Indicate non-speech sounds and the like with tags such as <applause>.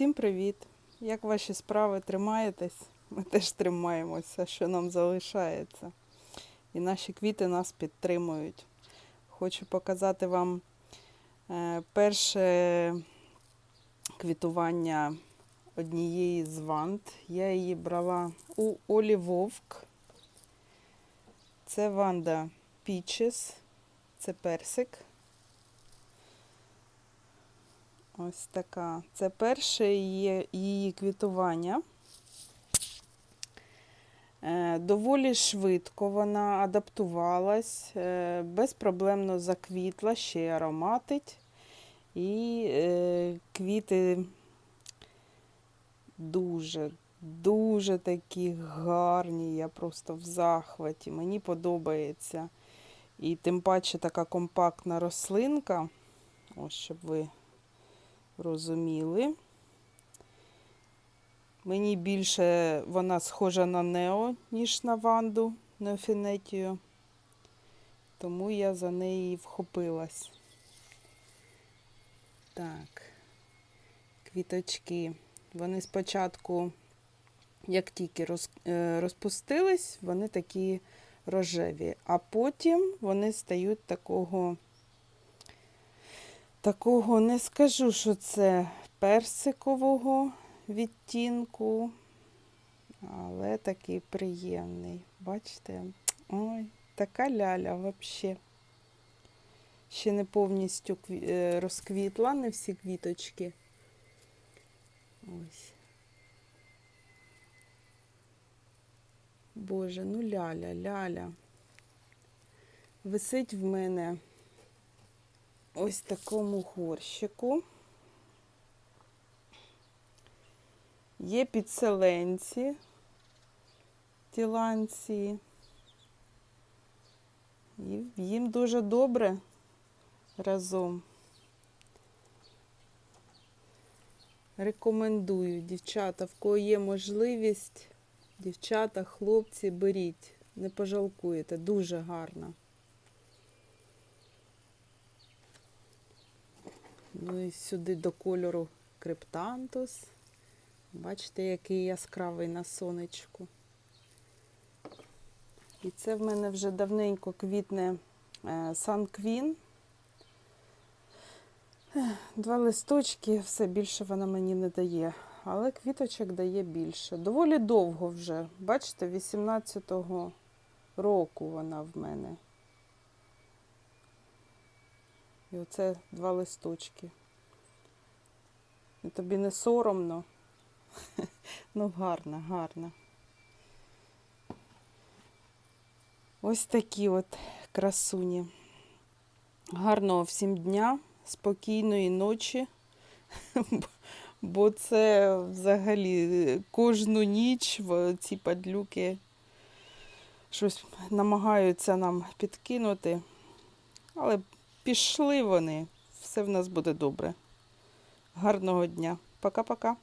Всім привіт! Як ваші справи тримаєтесь? Ми теж тримаємося, що нам залишається. І наші квіти нас підтримують. Хочу показати вам е, перше квітування однієї з ванд. Я її брала у Олі Вовк. Це ванда Peaches, це персик. Ось така. Це перше її, квітування. Е, Доволі швидко вона адаптувалась, е, безпроблемно заквітла, ще й ароматить. І е, квіти дуже, дуже такі гарні. Я просто в захваті. Мені подобається. І тим паче така компактна рослинка. Ось щоб ви розуміли. Мені більше вона схожа на Нео, ніж на Ванду Неофінетію. Тому я за неї вхопилась. Так, квіточки. Вони спочатку, як тільки е, розпустились, вони такі рожеві, а потім вони стають такого такого не скажу, що це персикового відтінку, але такий приємний. Бачите? Ой, така ляля взагалі. Ще не повністю е, розквітла, не всі квіточки. Ось. Боже, ну ляля, ляля. Висить в мене ось такому горщику. Є підселенці, тіланці. І їм дуже добре разом. Рекомендую, дівчата, в кого є можливість, дівчата, хлопці, беріть, не пожалкуєте, дуже гарно. Ну і сюди до кольору криптантус. Бачите, який яскравий на сонечку. І це в мене вже давненько квітне Сан Квін. Два листочки, все більше вона мені не дає. Але квіточок дає більше. Доволі довго вже. Бачите, 18-го року вона в мене. І оце два листочки. І тобі не соромно. <laughs> Ну, гарно, гарно. Ось такі от красуні. Гарного всім дня, спокійної ночі. <laughs> Бо це взагалі кожну ніч ці падлюки щось намагаються нам підкинути. Але пішли вони. Все в нас буде добре. Гарного дня. Пока-пока.